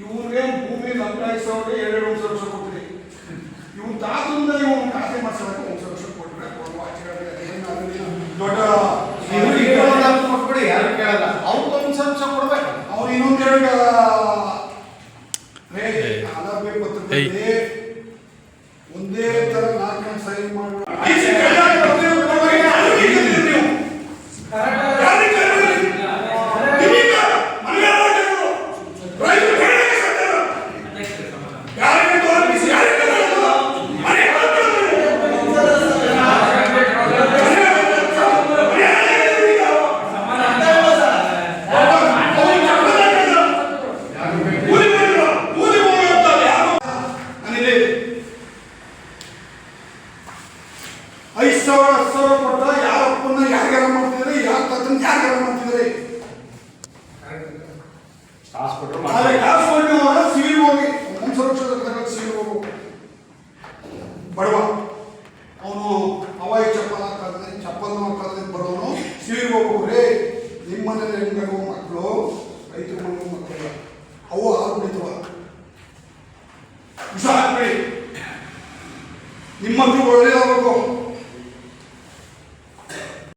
ಇವ್ರಿಗೆ ಭೂಮಿ ಲಗ್ನಾಯಿಸೋರಿಗೆ ಎರಡು ಒಂದು ಲಕ್ಷ ಕೊಟ್ಟಿದೆ ಇವ್ನ ತಾತಂದ ಇವನು ಖಾತೆ ಮಾಡಿಸೋಕೆ ಒಂದು ಲಕ್ಷ ಕೊಟ್ಟರೆ ದೊಡ್ಡ ಕೊಟ್ಬಿಡಿ ಯಾರು ಕೇಳಲ್ಲ ಅವ್ರು ಒಂದು ವರ್ಷ ಕೊಡ್ಬೇಕು ಅವ್ರು ಇನ್ನೊಂದೆರಡು ಬೇಕು ಐದು ಸಾವಿರ ಹತ್ತು ಸಾವಿರ ಕೊಟ್ಟ ಯಾರ ಅಪ್ಪನ್ನ ಯಾರಿಗಾರ ಮಾಡ್ತಿದ್ರೆ ಯಾರ ತಾತನ ಯಾರಿಗಾರ ಮಾಡ್ತಿದ್ರೆ ಆದ್ರೆ ಕಾಸು ಕೊಟ್ಟು ಸಿವಿಲ್ ಹೋಗಿ ಒಂದು ಸುರಕ್ಷಿತ ತಗೊಂಡು ಸಿವಿಲ್ ಹೋಗು. ಬಡವ ಅವನು ಹವಾಯಿ ಚಪ್ಪಲ್ ಹಾಕಲ್ದೆ ಚಪ್ಪಲ್ ಹಾಕಲ್ದೆ ಬರೋನು ಸಿವಿಲ್ ಹೋಗು ರೇ ನಿಮ್ಮ ಮನೇಲಿ ಮಕ್ಕಳು? ಒಳ್ಳೆಯವರು ಮಕ್ಕಳು. ಅವು ಹಾಲು ಕುಡಿತವ ವಿಷ ಹಾಕ್ಬೇಡಿ ನಿಮ್ಮ ಮಕ್ಕಳು ಒಳ್ಳೆಯದಾಗಬೇಕು